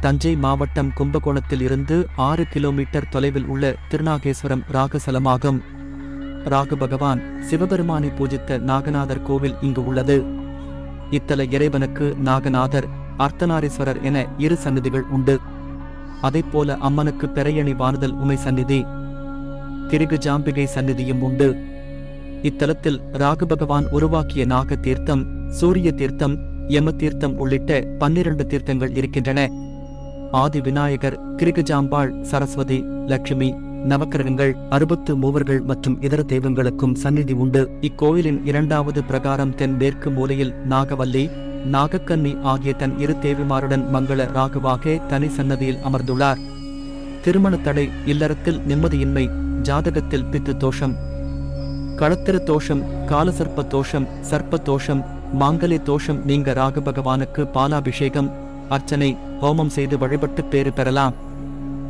தஞ்சை மாவட்டம் கும்பகோணத்தில் இருந்து ஆறு கிலோமீட்டர் தொலைவில் உள்ள திருநாகேஸ்வரம் ராகசலமாகும். ராகு பகவான் சிவபெருமானை பூஜித்த நாகநாதர் கோவில் இங்கு உள்ளது. இத்தல இறைவனுக்கு நாகநாதர் அர்த்தநாரீஸ்வரர் என இரு சன்னதிகள் உண்டு. அதைப்போல அம்மனுக்கு பெரையணி வானுதல் உமை சந்நிதி திருகு ஜாம்பிகை சந்நிதியும் உண்டு. இத்தலத்தில் ராகு பகவான் உருவாக்கிய நாக தீர்த்தம் சூரிய தீர்த்தம் யம தீர்த்தம் உள்ளிட்ட பன்னிரண்டு தீர்த்தங்கள் இருக்கின்றன. ஆதி விநாயகர் கிரிகஜாம்பாள் சரஸ்வதி லட்சுமி நவக்கிரகங்கள் அறுபத்து மூவர்கள் மற்றும் இதர தெய்வங்களுக்கும் சந்நிதி உண்டு. இக்கோயிலின் இரண்டாவது பிரகாரம் தென்மேற்கு மூலையில் நாகவல்லி நாகக்கன்னி ஆகிய தன் இரு தேவிமாருடன் மங்கள ராகுவாக தனி சன்னதியில் அமர்ந்துள்ளார். திருமண தடை இல்லறத்தில் நிம்மதியின்மை ஜாதகத்தில் பித்து தோஷம் களத்திர தோஷம் காலசர்ப்ப தோஷம் சர்ப்ப தோஷம் மாங்கல்ய தோஷம் நீங்க ராகு பகவானுக்கு பாலாபிஷேகம் அர்ச்சனை ஹோமம் செய்து வழிபட்டு பேறு பெறலாம்.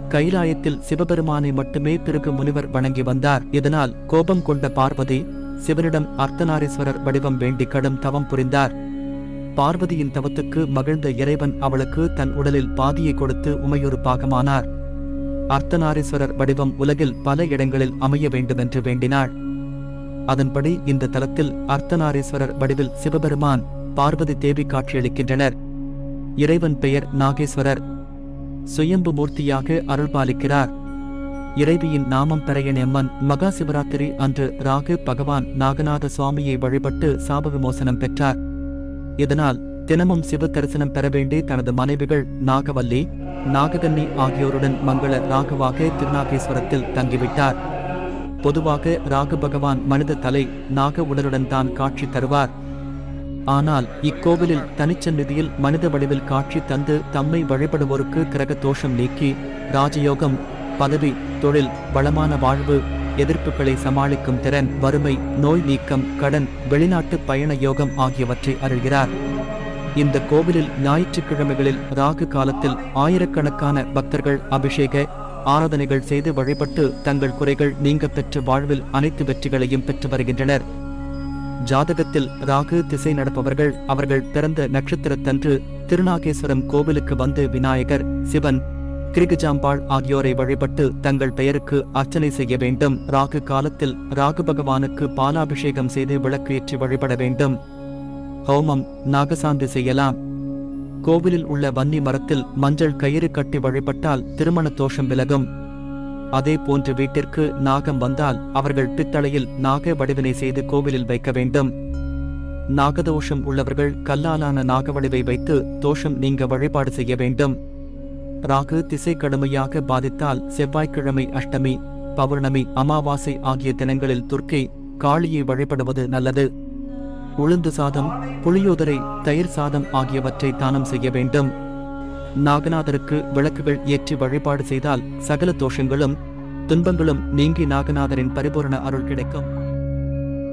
கைலாயத்தில் சிவபெருமானை மட்டுமே பிறகு முனிவர் வணங்கி வந்தார். இதனால் கோபம் கொண்ட பார்வதி சிவனிடம் அர்த்தநாரீஸ்வரர் வடிவம் வேண்டி கடும் தவம் புரிந்தார். பார்வதியின் தவத்துக்கு மகிழ்ந்த இறைவன் அவளுக்கு தன் உடலில் பாதியை கொடுத்து உமையொரு பாகமானார். அர்த்தநாரீஸ்வரர் வடிவம் உலகில் பல இடங்களில் அமைய வேண்டுமென்று வேண்டினாள். அதன்படி இந்த தலத்தில் அர்த்தநாரீஸ்வரர் வடிவில் சிவபெருமான் பார்வதி தேவி காட்சியளிக்கின்றனர். இறைவன் பெயர் நாகேஸ்வரர். சுயம்பு மூர்த்தியாக அருள்பாலிக்கிறார். இறைவியின் நாமம் பெறையனெம்மன் மகா சிவராத்திரி அன்று ராகு பகவான் நாகநாத சுவாமியை வழிபட்டு சாபக மோசனம் பெற்றார். இதனால் தினமும் சிவ தரிசனம் பெற வேண்டி தனது மனைவிகள் நாகவல்லி நாககன்னி ஆகியோருடன் மங்கள ராகுவாக திருநாகேஸ்வரத்தில் தங்கிவிட்டார். பொதுவாக ராகு பகவான் மனித தலை நாக உடலுடன் தான் காட்சி தருவார். ஆனால் இக்கோவிலில் தனிச்சந்நிதியில் மனித வடிவில் காட்சி தந்து தம்மை வழிபடுவோருக்கு கிரக தோஷம் நீக்கி ராஜயோகம் பதவி தொழில் வளமான வாழ்வு எதிர்ப்புகளை சமாளிக்கும் திறன் வறுமை நோய் நீக்கம் கடன் வெளிநாட்டு பயண யோகம் ஆகியவற்றை அருள்கிறார். இந்த கோவிலில் ஞாயிற்றுக்கிழமைகளில் ராகு காலத்தில் ஆயிரக்கணக்கான பக்தர்கள் அபிஷேக ஆராதனைகள் செய்து வழிபட்டு தங்கள் குறைகள் நீங்க பெற்று வாழ்வில் அனைத்து வெற்றிகளையும் பெற்று வருகின்றனர். ஜாதகத்தில் ராகு திசை நடப்பவர்கள் அவர்கள் பிறந்த நட்சத்திரத்தன்று திருநாகேஸ்வரம் கோவிலுக்கு வந்து விநாயகர் சிவன் கிரிகஜாம்பாள் ஆகியோரை வழிபட்டு தங்கள் பெயருக்கு அர்ச்சனை செய்ய வேண்டும். ராகு காலத்தில் ராகு பகவானுக்கு பாலாபிஷேகம் செய்து விளக்கு ஏற்றி வழிபட வேண்டும். ஹோமம் நாகசாந்தி செய்யலாம். கோவிலில் உள்ள வன்னி மரத்தில் மஞ்சள் கயிறு கட்டி வழிபட்டால் திருமண தோஷம் விலகும். அதே போன்று வீட்டிற்கு நாகம் வந்தால் அவர்கள் பித்தளையில் நாக வடிவினை செய்து கோவிலில் வைக்க வேண்டும். நாகதோஷம் உள்ளவர்கள் கல்லாலான நாகவடிவை வைத்து தோஷம் நீங்க வழிபாடு செய்ய வேண்டும். ராகு திசை கடுமையாக பாதித்தால் செவ்வாய்க்கிழமை அஷ்டமி பௌர்ணமி அமாவாசை ஆகிய தினங்களில் துர்க்கை காளியை வழிபடுவது நல்லது. உளுந்து சாதம் புளியோதரை தயிர் சாதம் ஆகியவற்றை தானம் செய்ய வேண்டும். நாகநாதருக்கு விளக்குகள் ஏற்றி வழிபாடு செய்தால் சகல தோஷங்களும் துன்பங்களும் நீங்கி நாகநாதரின் பரிபூரண அருள் கிடைக்கும்.